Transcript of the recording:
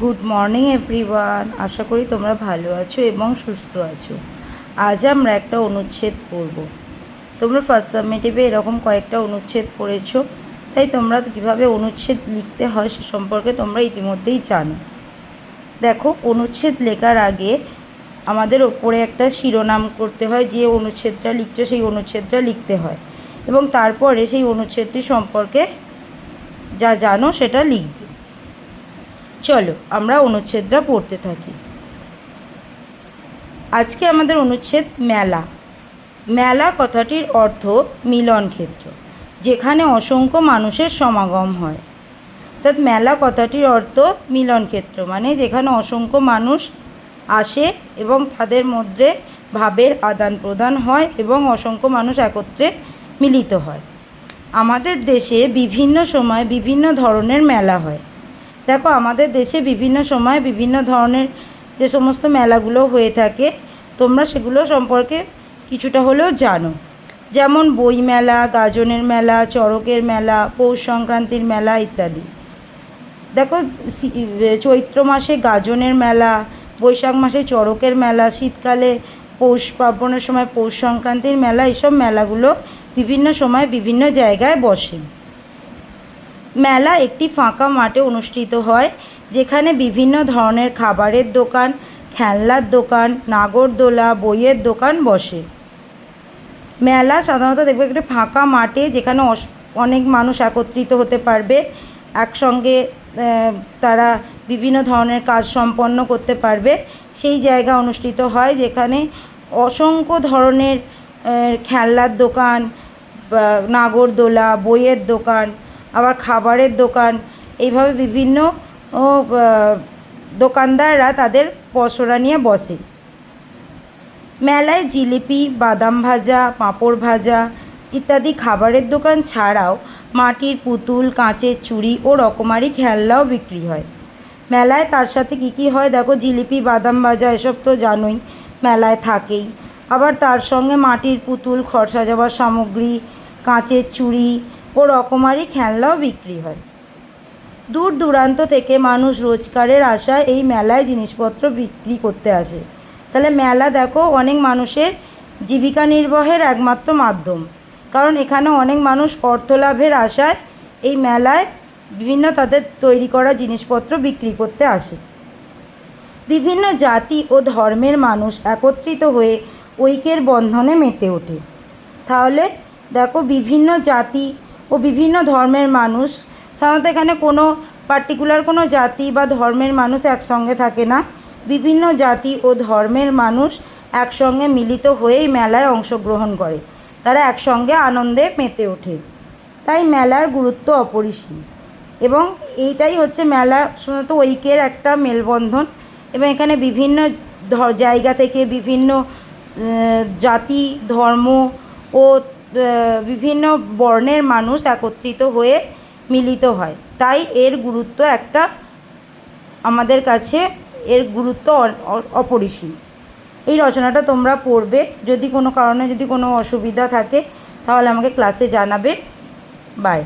Good morning everyone আশা করি তোমরা ভালো আছো এবং সুস্থ আছো। আজ আমরা একটা অনুচ্ছেদ পড়ব। তোমরা ফার্স্ট সাবমিটিভে এরকম কয়েকটা অনুচ্ছেদ পড়েছো, তাই তোমরা কীভাবে অনুচ্ছেদ লিখতে হয় সে সম্পর্কে তোমরা ইতিমধ্যেই জানো। দেখো, অনুচ্ছেদ লেখার আগে আমাদের ওপরে একটা শিরোনাম করতে হয়, যে অনুচ্ছেদটা লিখছো সেই অনুচ্ছেদটা লিখতে হয়। এবং তারপরে সেই অনুচ্ছেদটি সম্পর্কে যা জানো সেটা লিখবে। চলো, আমরা অনুচ্ছেদটা পড়তে থাকি। আজকে আমাদের অনুচ্ছেদ মেলা। মেলা কথাটির অর্থ মিলন ক্ষেত্র, যেখানে অসংখ্য মানুষের সমাগম হয়। অর্থাৎ মেলা কথাটির অর্থ মিলন ক্ষেত্র মানে যেখানে অসংখ্য মানুষ আসে এবং তাদের মধ্যে ভাবের আদান প্রদান হয় এবং অসংখ্য মানুষ একত্রে মিলিত হয়। আমাদের দেশে বিভিন্ন সময় বিভিন্ন ধরনের মেলা হয়। দেখো, আমাদের দেশে বিভিন্ন সময় বিভিন্ন ধরনের যে সমস্ত মেলাগুলো হয়ে থাকে, তোমরা সেগুলো সম্পর্কে কিছুটা হলেও জানো। যেমন বই মেলা, গাজনের মেলা, চড়কের মেলা, পৌষ সংক্রান্তির মেলা ইত্যাদি। দেখো চৈত্র মাসে গাজনের মেলা, বৈশাখ মাসে চড়কের মেলা, শীতকালে পৌষ, পার্বণের সময় পৌষ সংক্রান্তির মেলা এইসব মেলাগুলো বিভিন্ন সময় বিভিন্ন জায়গায় বসে। মেলা একটি ফাঁকা মাঠে অনুষ্ঠিত হয়, যেখানে বিভিন্ন ধরনের খাবারের দোকান, খেলনার দোকান, নাগরদোলা, বইয়ের দোকান বসে। মেলা সাধারণত দেখবে একটা ফাঁকা মাঠে যেখানে অনেক মানুষ একত্রিত হতে পারবে, একসঙ্গে তারা বিভিন্ন ধরনের কাজ সম্পন্ন করতে পারবে। সেই জায়গা অনুষ্ঠিত হয় যেখানে অসংখ্য ধরনের খেলনার দোকান নাগরদোলা, বইয়ের দোকান আবার খাবারের দোকান, এইভাবে বিভিন্ন দোকানদাররা তাদের পসরা নিয়ে বসে। মেলায় জিলিপি, বাদাম ভাজা, পাঁপড় ভাজা ইত্যাদি খাবারের দোকান ছাড়াও মাটির পুতুল, কাঁচের চুড়ি ও রকমারি খেলনাও বিক্রি হয়। মেলায় তার সাথে কী কী হয় দেখো, জিলিপি, বাদাম ভাজা এসব তো জানোই, মেলায় থাকেই। আবার তার সঙ্গে মাটির পুতুল ঘর সাজাবার সামগ্রী, কাঁচের চুড়ি ও রকমারি খেলনাও বিক্রি হয়। দূর দূরান্ত থেকে মানুষ রোজগারের আশায় এই মেলায় জিনিসপত্র বিক্রি করতে আসে। তাহলে মেলা দেখো অনেক মানুষের জীবিকা নির্বাহের একমাত্র মাধ্যম। কারণ এখানে অনেক মানুষ অর্থ লাভের আশায় এই মেলায় বিভিন্ন তাদের তৈরি করা জিনিসপত্র বিক্রি করতে আসে। বিভিন্ন জাতি ও ধর্মের মানুষ একত্রিত হয়ে ঐক্যের বন্ধনে মেতে ওঠে। তাহলে দেখো বিভিন্ন জাতি ও বিভিন্ন ধর্মের মানুষ। সাধারণত এখানে কোনো পার্টিকুলার কোনো জাতি বা ধর্মের মানুষ একসঙ্গে থাকে না। বিভিন্ন জাতি ও ধর্মের মানুষ একসঙ্গে মিলিত হয়েই মেলায় অংশগ্রহণ করে। তারা একসঙ্গে আনন্দে মেতে ওঠে। তাই মেলার গুরুত্ব অপরিসীম। এবং এইটাই হচ্ছে মেলা সাধারণত ঐক্যের একটা মেলবন্ধন। এবং এখানে বিভিন্ন জায়গা থেকে বিভিন্ন জাতি, ধর্ম ও বিভিন্ন বর্ণের মানুষ একত্রিত হয়ে মিলিত হয়। তাই এর গুরুত্ব একটা আমাদের কাছে এর গুরুত্ব অপরিসীম। এই রচনাটা তোমরা পড়বে। যদি কোনো কারণে যদি কোনো অসুবিধা থাকে, তাহলে আমাকে ক্লাসে জানাবে। বাই